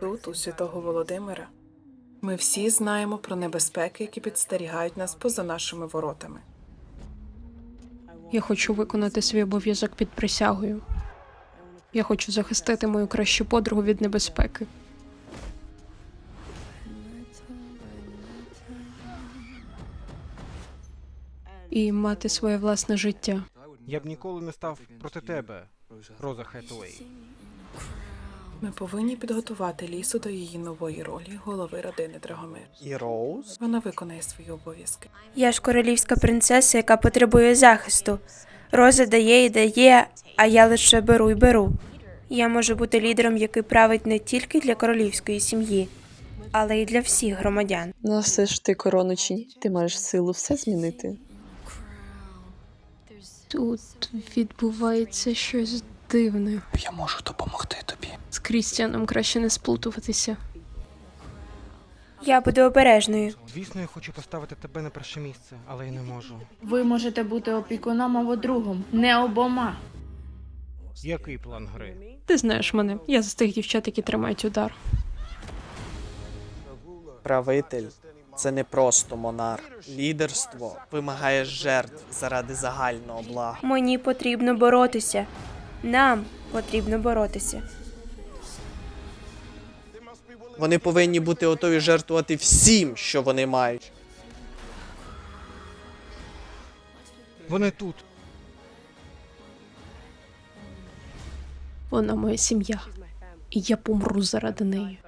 Тут, у святого Володимира, ми всі знаємо про небезпеки, які підстерігають нас поза нашими воротами. Я хочу виконати свій обов'язок під присягою. Я хочу захистити мою кращу подругу від небезпеки. І мати своє власне життя. Я б ніколи не став проти тебе, Роза Хетуей. Ми повинні підготувати лісу до її нової ролі голови родини Драгомир. І Роуз? Вона виконає свої обов'язки. Я ж королівська принцеса, яка потребує захисту. Роза дає і дає, а я лише беру і беру. Я можу бути лідером, який править не тільки для королівської сім'ї, але й для всіх громадян. Ну, все ж ти корону чи ні? Ти маєш силу все змінити. Тут відбувається щось дивне. Я можу допомогти тобі. З Крістіаном краще не сплутуватися. Я буду обережною. Звісно, я хочу поставити тебе на перше місце, але я не можу. Ви можете бути опікуном або другом, не обома. Який план гри? Ти знаєш мене, я з тих дівчат, які тримають удар. Правитель це не просто монарх. Лідерство вимагає жертв заради загального блага. Мені потрібно боротися. Нам потрібно боротися. Вони повинні бути готові жертвувати всім, що вони мають. Вони тут. Вона моя сім'я. І я помру заради неї.